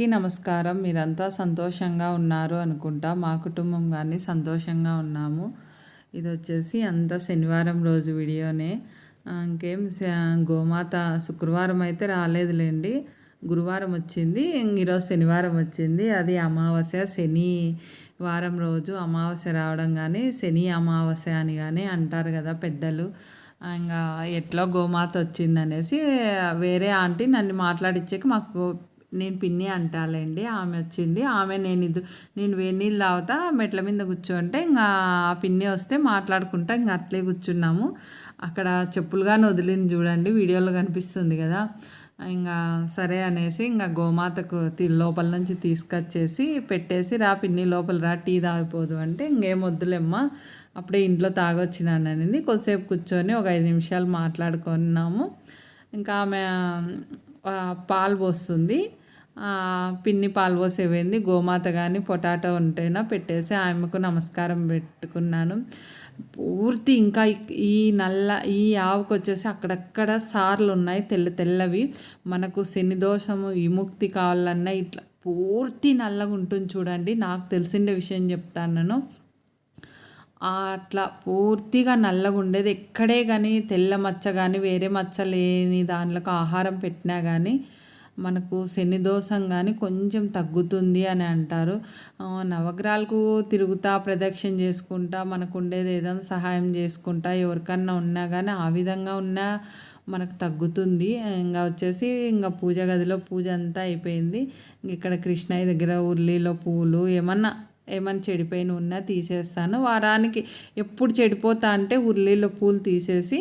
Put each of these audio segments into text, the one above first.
అందరికీ నమస్కారం. మీరంతా సంతోషంగా ఉన్నారు అనుకుంటా. మా కుటుంబం కానీ సంతోషంగా ఉన్నాము. ఇది వచ్చేసి అంతా శనివారం రోజు వీడియోనే. ఇంకేం గోమాత శుక్రవారం అయితే రాలేదులేండి. గురువారం వచ్చింది. ఇంక ఈరోజు శనివారం వచ్చింది. అది అమావాస్య శని వారం రోజు అమావాస్య రావడం కానీ శని అమావాస్య అని కానీ అంటారు కదా పెద్దలు. ఇంకా ఎట్లా గోమాత వచ్చిందనేసి వేరే ఆంటీ నన్ను మాట్లాడిచ్చాక మాకు నేను పిన్ని అంటాలేండి ఆమె వచ్చింది. ఆమె నేను ఇది నేను వేడి నీళ్ళు తాగుతా మెట్ల మీద కూర్చోంటే ఇంకా ఆ పిన్ని వస్తే మాట్లాడుకుంటా ఇంకా అట్లే కూర్చున్నాము. అక్కడ చెప్పులుగానే వదిలింది చూడండి వీడియోలో కనిపిస్తుంది కదా. ఇంకా సరే అనేసి ఇంకా గోమాతకు లోపల నుంచి తీసుకొచ్చేసి పెట్టేసి రా పిన్ని లోపల రా టీ తాగిపోదు అంటే ఇంకేం వద్దులేమ్మా అప్పుడే ఇంట్లో తాగొచ్చినాను అనేది. కొద్దిసేపు కూర్చొని ఒక ఐదు నిమిషాలు మాట్లాడుకున్నాము. ఇంకా ఆమె పాలు పోస్తుంది. పిన్ని పాలు పోసేవేంది? గోమాత కానీ పొటాటో ఉంటేనా పెట్టేసి ఆమెకు నమస్కారం పెట్టుకున్నాను. పూర్తి ఇంకా ఈ నల్ల ఈ ఆవుకు వచ్చేసి అక్కడక్కడ సార్లు ఉన్నాయి తెల్ల తెల్లవి. మనకు శని దోషము విముక్తి కావాలన్నా ఇట్లా పూర్తి నల్లగా ఉంటుంది చూడండి. నాకు తెలిసిండే విషయం చెప్తాను నేను. అట్లా పూర్తిగా నల్లగా ఉండేది ఎక్కడే కానీ తెల్ల మచ్చ కానీ వేరే మచ్చ లేని దాంట్లోకి ఆహారం పెట్టినా కానీ మనకు శని దోషం కానీ కొంచెం తగ్గుతుంది అని అంటారు. నవగ్రహాలకు తిరుగుతా ప్రదక్షిణ చేసుకుంటా మనకు ఉండేది ఏదైనా సహాయం చేసుకుంటా ఎవరికన్నా ఉన్నా కానీ ఆ విధంగా ఉన్నా మనకు తగ్గుతుంది. ఇంకా వచ్చేసి ఇంకా పూజ గదిలో పూజ అంతా అయిపోయింది. ఇంక ఇక్కడ కృష్ణయ్య దగ్గర ఉర్లీలో పూలు ఏమన్నా ఏమైనా చెడిపోయిన ఉన్నా తీసేస్తాను. వారానికి ఎప్పుడు చెడిపోతా అంటే ఉర్లీలో పూలు తీసేసి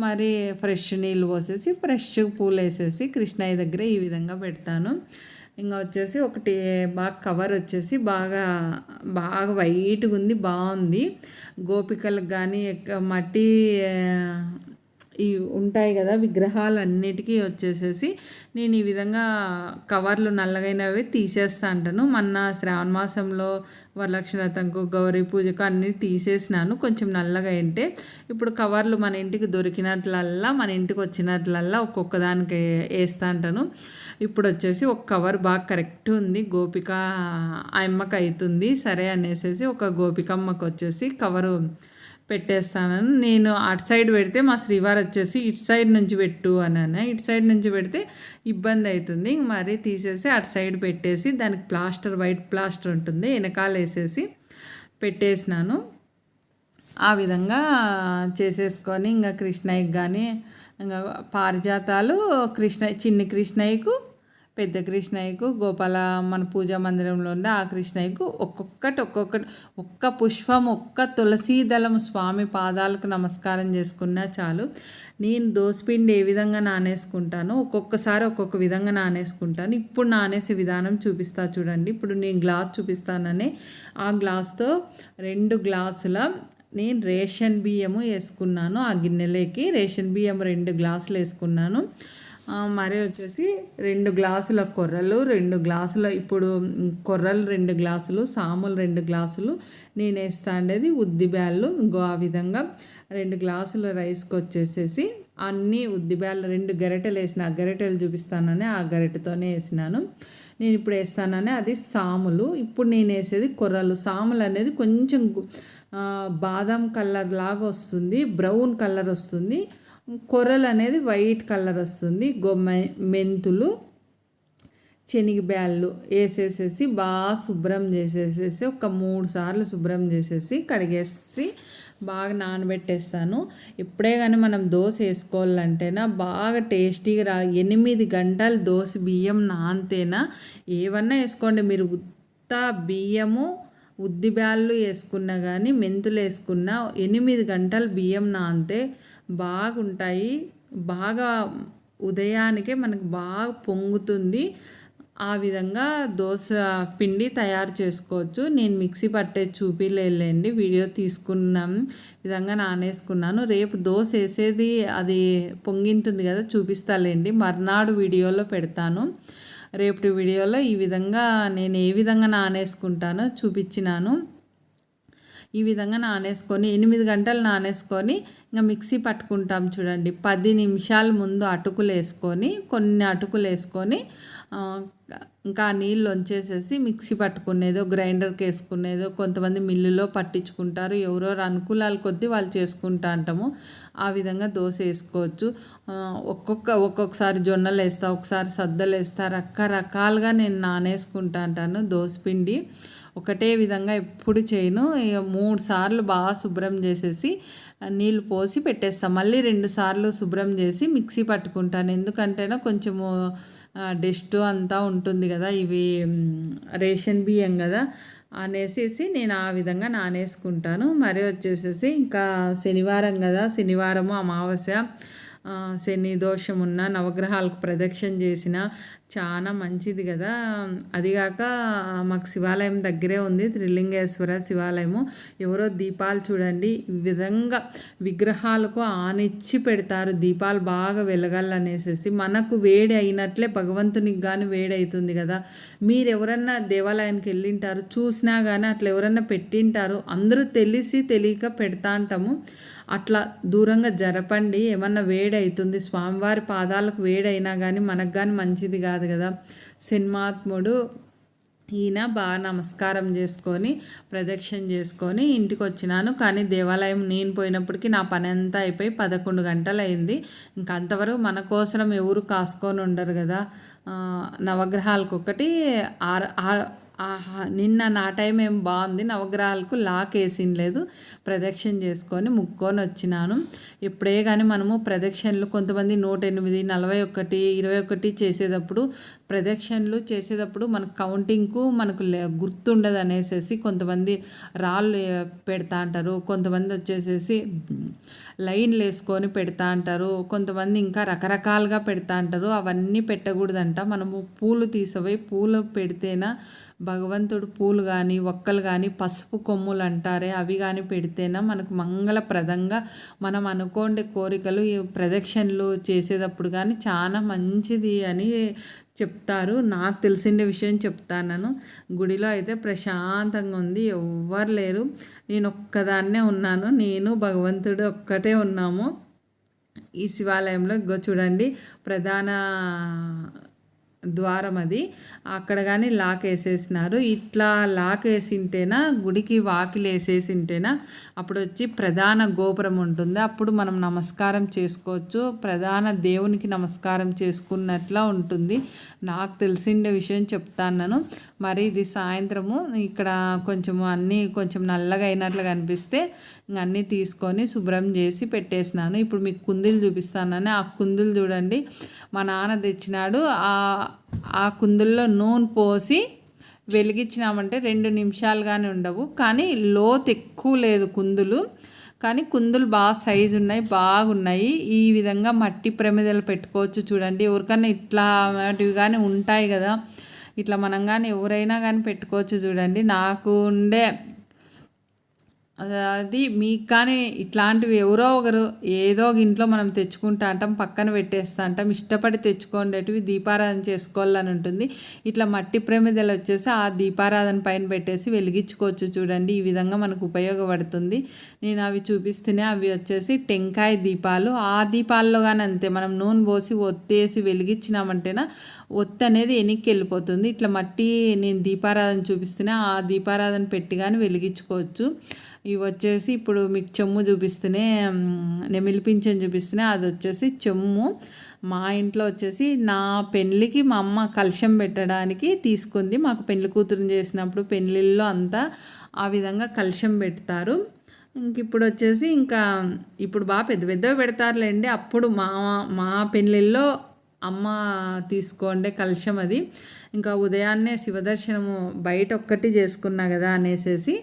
మరి ఫ్రెష్ నీళ్ళు పోసేసి ఫ్రెష్ పూలు వేసేసి కృష్ణయ్య దగ్గర ఈ విధంగా పెడతాను. ఇంకా వచ్చేసి ఒకటి బాగా కవర్ వచ్చేసి బాగా బాగా వైట్గా ఉంది బాగుంది. గోపికలకు కానీ ఎక్క- మట్టి ఈ ఉంటాయి కదా విగ్రహాలు అన్నిటికీ వచ్చేసేసి నేను ఈ విధంగా కవర్లు నల్లగైనవి తీసేస్తా అంటాను. మొన్న శ్రావణ మాసంలో వరలక్ష్మీతంకు గౌరీ పూజకు అన్ని తీసేసినాను. కొంచెం నల్లగా అంటే ఇప్పుడు కవర్లు మన ఇంటికి దొరికినట్లల్లా మన ఇంటికి వచ్చినట్లల్లా ఒక్కొక్క దానికి వేస్తా అంటాను. ఇప్పుడు వచ్చేసి ఒక కవర్ బాగా కరెక్ట్ ఉంది. గోపిక ఆ అమ్మకి అవుతుంది సరే అనేసి ఒక గోపికమ్మకు వచ్చేసి కవరు పెట్టేస్తాను నేను అటు సైడ్ పెడితే మా శ్రీవారు వచ్చేసి ఇటు సైడ్ నుంచి పెట్టు అని ఇటు సైడ్ నుంచి పెడితే ఇబ్బంది అవుతుంది. మరి తీసేసి అటు సైడ్ పెట్టేసి దానికి ప్లాస్టర్ వైట్ ప్లాస్టర్ ఉంటుంది. వెనకాల వేసేసి పెట్టేసినాను. ఆ విధంగా చేసేసుకొని ఇంకా కృష్ణయ్యకి కానీ ఇంకా పారిజాతాలు కృష్ణ చిన్ని కృష్ణయ్యకు పెద్ద కృష్ణయ్యకు గోపాల మన పూజా మందిరంలో ఉన్న ఆ కృష్ణయ్యకు ఒక్కొక్కటి ఒక్కొక్కటి ఒక్క పుష్పం ఒక్క తులసీదళం స్వామి పాదాలకు నమస్కారం చేసుకున్నా చాలు. నేను దోసపిండి ఏ విధంగా నానేసుకుంటానో ఒక్కొక్కసారి ఒక్కొక్క విధంగా నానేసుకుంటాను. ఇప్పుడు నానేసే విధానం చూపిస్తా చూడండి. ఇప్పుడు నేను గ్లాస్ చూపిస్తానని ఆ గ్లాస్తో రెండు గ్లాసుల నేను రేషన్ బియ్యము వేసుకున్నాను. ఆ గిన్నెలోకి రేషన్ బియ్యం రెండు గ్లాసులు వేసుకున్నాను. మరి వచ్చేసి రెండు గ్లాసుల కొర్రలు రెండు గ్లాసుల ఇప్పుడు కొర్రలు రెండు గ్లాసులు సాములు రెండు గ్లాసులు నేను వేస్తా ఉండేది ఉద్ది బ్యాళ్ళు. ఇంకో ఆ విధంగా రెండు గ్లాసుల రైస్కి వచ్చేసేసి అన్నీ ఉద్ది బ్యాళ్ళు రెండు గరిటెలు వేసిన ఆ గరిటెలు చూపిస్తానని ఆ గరిటెతోనే వేసినాను. నేను ఇప్పుడు వేస్తానని అది సాములు. ఇప్పుడు నేను వేసేది కొర్రలు. సాములు అనేది కొంచెం బాదం కలర్ లాగా వస్తుంది బ్రౌన్ కలర్ వస్తుంది. కొర్రలు అనేది వైట్ కలర్ వస్తుంది. గొమ్మ మెంతులు శనగబ్యాళ్ళు వేసేసేసి బాగా శుభ్రం చేసేసేసి ఒక మూడు సార్లు శుభ్రం చేసేసి కడిగేసి బాగా నానబెట్టేస్తాను. ఇప్పుడే కానీ మనం దోశ వేసుకోవాలంటేనా బాగా టేస్టీగా రా ఎనిమిది గంటలు దోశ బియ్యం నానితేనా ఏమన్నా వేసుకోండి. మీరు ఉత్త బియ్యము ఉద్ది బ్యాళ్ళు వేసుకున్నా కానీ మెంతులు వేసుకున్నా ఎనిమిది గంటలు బియ్యం నానితే బాగుంటాయి. బాగా ఉదయానికే మనకు బాగా పొంగుతుంది. ఆ విధంగా దోశ పిండి తయారు చేసుకోవచ్చు. నేను మిక్సీ పట్టే చూపిలేండి వీడియో తీసుకున్నాం. విధంగా నానేసుకున్నాను. రేపు దోశ వేసేది అది పొంగింటుంది కదా చూపిస్తాలేండి. మర్నాడు వీడియోలో పెడతాను. రేపటి వీడియోలో ఈ విధంగా నేను ఏ విధంగా నానేసుకుంటానో చూపించినాను. ఈ విధంగా నానేసుకొని ఎనిమిది గంటలు నానేసుకొని ఇంకా మిక్సీ పట్టుకుంటాం చూడండి. పది నిమిషాల ముందు అటుకులు వేసుకొని కొన్ని అటుకులు వేసుకొని ఇంకా నీళ్ళు వంచేసేసి మిక్సీ పట్టుకునేదో గ్రైండర్కి వేసుకునేదో కొంతమంది మిల్లులో పట్టించుకుంటారు. ఎవరెవరు అనుకూలాల కొద్దీ వాళ్ళు చేసుకుంటా అంటాము. ఆ విధంగా దోశ వేసుకోవచ్చు. ఒక్కొక్క ఒక్కొక్కసారి జొన్నలు వేస్తా ఒకసారి సద్దలు వేస్తా రకరకాలుగా నేను నానేసుకుంటా అంటాను దోశ పిండి. ఒకటే విధంగా ఎప్పుడు చేయను. ఇక మూడు సార్లు బాగా శుభ్రం చేసేసి నీళ్ళు పోసి పెట్టేస్తాను మళ్ళీ రెండు సార్లు శుభ్రం చేసి మిక్సీ పట్టుకుంటాను. ఎందుకంటేనా కొంచెము డస్ట్ అంతా ఉంటుంది కదా ఇవి రేషన్ బియ్యం కదా అనేసేసి నేను ఆ విధంగా నానేసుకుంటాను. మరి వచ్చేసేసి ఇంకా శనివారం కదా శనివారము అమావాస్య శని దోషం ఉన్న నవగ్రహాలకు ప్రదక్షిణ చేసిన చాలా మంచిది కదా. అదిగాక మాకు శివాలయం దగ్గరే ఉంది త్రిలింగేశ్వర శివాలయము. ఎవరో దీపాలు చూడండి ఈ విధంగా విగ్రహాలకు ఆనిచ్చి పెడతారు. దీపాలు బాగా వెలగాలనేసేసి మనకు వేడి అయినట్లే భగవంతునికి కానీ వేడి అవుతుంది కదా. మీరు ఎవరన్నా దేవాలయానికి వెళ్ళింటారు చూసినా కానీ అట్లా ఎవరన్నా పెట్టింటారు అందరూ తెలిసి తెలియక పెడతా అంటాము. అట్లా దూరంగా జరపండి ఏమన్నా వేడి అవుతుంది స్వామివారి పాదాలకు వేడి అయినా కానీ మనకు కానీ మంచిది కాదు. కదా సినిమాత్ముడు ఈయన బాగా నమస్కారం చేసుకొని ప్రదక్షిణ చేసుకొని ఇంటికి వచ్చినాను కానీ దేవాలయం నేను పోయినప్పటికీ నా పని అంతా అయిపోయి పదకొండు గంటలు అయింది ఇంకా అంతవరకు మన కోసం ఎవరు కాసుకొని ఉండరు కదా. నవగ్రహాలకు ఒకటి ఆరు ఆహా నిన్న నా టైం ఏం బాగుంది. నవగ్రహాలకు లాక్ వేసిన లేదు. ప్రదక్షిణ చేసుకొని ముక్కొని వచ్చినాను. ఎప్పుడే కానీ మనము ప్రదక్షిణలు కొంతమంది నూట ఎనిమిది నలభై ఒకటి ఇరవై ఒకటి చేసేటప్పుడు ప్రదక్షిణలు చేసేటప్పుడు మన కౌంటింగ్కు మనకు లే- గుర్తుండదు అనేసి కొంతమంది రాళ్ళు పెడతా అంటారు. కొంతమంది వచ్చేసేసి లైన్లు వేసుకొని పెడతా అంటారు. కొంతమంది ఇంకా రకరకాలుగా పెడతా అంటారు. అవన్నీ పెట్టకూడదంట. మనము పూలు తీసిపోయి పూలు పెడితేనా భగవంతుడు పూలు కానీ ఒక్కలు కానీ పసుపు కొమ్ములు అంటారే అవి కానీ పెడితేనా మనకు మంగళప్రదంగా మనం అనుకోండి కోరికలు ప్రదక్షిణలు చేసేటప్పుడు కానీ చాలా మంచిది అని చెప్తారు. నాకు తెలిసిన విషయం చెప్తాను గుడిలో అయితే ప్రశాంతంగా ఉంది. ఎవ్వరు లేరు. నేను ఒక్కదాన్నే ఉన్నాను. నేను భగవంతుడు ఒక్కటే ఉన్నాము. ఈ శివాలయంలో ఇగో చూడండి. ప్రధాన ద్వారం అది. అక్కడ కానీ లాక్ వేసేసినారు ఇట్లా లాక్ వేసింటేనా గుడికి వాకిలు వేసేసింటేనా అప్పుడు వచ్చి ప్రధాన గోపురం ఉంటుంది. అప్పుడు మనం నమస్కారం చేసుకోవచ్చు. ప్రధాన దేవునికి నమస్కారం చేసుకున్నట్లా ఉంటుంది. నాకు తెలిసిన విషయం చెప్తాను మరి ఇది సాయంత్రము. ఇక్కడ కొంచెము అన్నీ కొంచెం నల్లగా అయినట్లు కనిపిస్తే అన్నీ తీసుకొని శుభ్రం చేసి పెట్టేసినాను. ఇప్పుడు మీకు కుందులు చూపిస్తానని ఆ కుందులు చూడండి. మా నాన్న తెచ్చినాడు. ఆ కుందుల్లో నూనె పోసి వెలిగించినామంటే రెండు నిమిషాలు కానీ ఉండవు. కానీ లోతు ఎక్కువ లేదు కుందులు. కానీ కుందులు బాగా సైజు ఉన్నాయి బాగున్నాయి. ఈ విధంగా మట్టి ప్రమిదలు పెట్టుకోవచ్చు చూడండి. ఎవరికన్నా ఇట్లా వాటివి కానీ ఉంటాయి కదా. ఇట్లా మనం కానీ ఎవరైనా కానీ పెట్టుకోవచ్చు చూడండి. నాకు ఉండే అది మీకు కానీ ఇట్లాంటివి ఎవరో ఒకరు ఏదో ఒక ఇంట్లో మనం తెచ్చుకుంటా అంటాం పక్కన పెట్టేస్తా అంటాం ఇష్టపడి తెచ్చుకోండేటివి దీపారాధన చేసుకోవాలని ఉంటుంది. ఇట్లా మట్టి ప్రమిదలు వచ్చేసి ఆ దీపారాధన పైన పెట్టేసి వెలిగించుకోవచ్చు చూడండి. ఈ విధంగా మనకు ఉపయోగపడుతుంది. నేను అవి చూపిస్తేనే అవి వచ్చేసి టెంకాయ దీపాలు. ఆ దీపాల్లో కానీ అంతే మనం నూనె పోసి ఒత్తేసి వెలిగించినామంటేనా ఒత్తి అనేది వెనక్కి వెళ్ళిపోతుంది. ఇట్లా మట్టి నేను దీపారాధన చూపిస్తేనే ఆ దీపారాధన పెట్టి కానీ వెలిగించుకోవచ్చు. ఇవి వచ్చేసి ఇప్పుడు మీకు చెమ్ము చూపిస్తేనే మ్, నెమిలిపించని చూపిస్తేనే అది వచ్చేసి చెమ్ము. మా ఇంట్లో వచ్చేసి నా పెళ్ళికి మా అమ్మ కలశం పెట్టడానికి తీసుకుంది. మాకు పెళ్ళి కూతురుని చేసినప్పుడు పెళ్ళిళ్ళలో అంతా ఆ విధంగా కలశం పెడతారు. ఇంక ఇప్పుడు వచ్చేసి ఇంకా ఇప్పుడు బాగా పెద్ద పెద్దవి పెడతారులేండి. అప్పుడు మా మా పెళ్ళిళ్ళలో అమ్మ తీసుకోండి కలశం అది. ఇంకా ఉదయాన్నే శివదర్శనము బయట ఒక్కటి చేసుకున్నా కదా అనేసేసి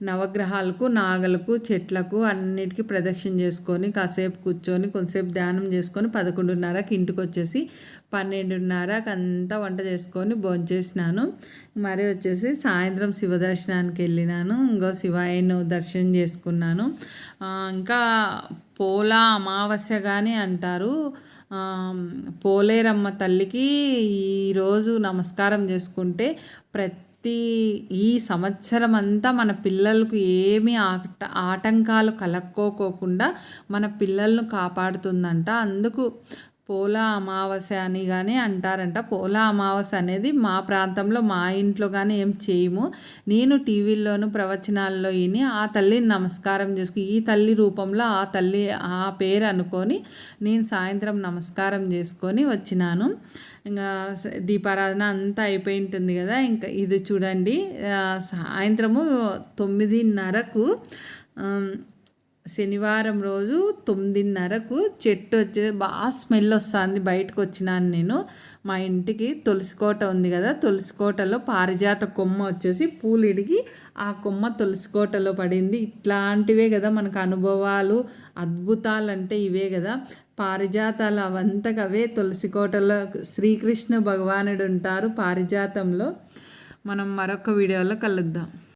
నవగ్రహాలకు నాగలకు చెట్లకు అన్నిటికీ ప్రదక్షిణ చేసుకొని కాసేపు కూర్చొని కొంతసేపు ధ్యానం చేసుకొని పదకొండున్నరకి ఇంటికి వచ్చేసి పన్నెండున్నరకి అంతా వంట చేసుకొని భోంచేసినాను మరి వచ్చేసి సాయంత్రం శివ దర్శనానికి వెళ్ళినాను. ఇంకో శివాయను దర్శనం చేసుకున్నాను. ఇంకా పోలా అమావాస్య కానీ అంటారు. పోలేరమ్మ తల్లికి ఈరోజు నమస్కారం చేసుకుంటే ప్రతి ప్రతి ఈ సంవత్సరం అంతా మన పిల్లలకు ఏమి ఆట ఆటంకాలు కలక్కోకోకుండా మన పిల్లలను కాపాడుతుందంట. అందుకు పోలా అమావాస్య అని కానీ అంటారంట. పోలా అమావాస్య అనేది మా ప్రాంతంలో మా ఇంట్లో కానీ ఏం చేయము. నేను టీవీల్లోనూ ప్రవచనాల్లో విని ఆ తల్లిని నమస్కారం చేసుకుని ఈ తల్లి రూపంలో ఆ తల్లి ఆ పేరు అనుకొని నేను సాయంత్రం నమస్కారం చేసుకొని వచ్చినాను. ఇంకా దీపారాధన అంతా అయిపోయి ఉంటుంది కదా. ఇంకా ఇది చూడండి. సాయంత్రము తొమ్మిదిన్నరకు శనివారం రోజు తొమ్మిదిన్నరకు చెట్టు వచ్చే బాగా స్మెల్ వస్తుంది బయటకు వచ్చినాను నేను. మా ఇంటికి తులసికోట ఉంది కదా తులసికోటలో పారిజాత కొమ్మ వచ్చేసి పూలు ఇడిగి ఆ కొమ్మ తులసికోటలో పడింది. ఇట్లాంటివే కదా మనకు అనుభవాలు అద్భుతాలు అంటే ఇవే కదా. పారిజాతాలు అవంతకవే తులసికోటలో శ్రీకృష్ణ భగవానుడు ఉంటారు పారిజాతంలో. మనం మరొక వీడియోలో కలుద్దాం.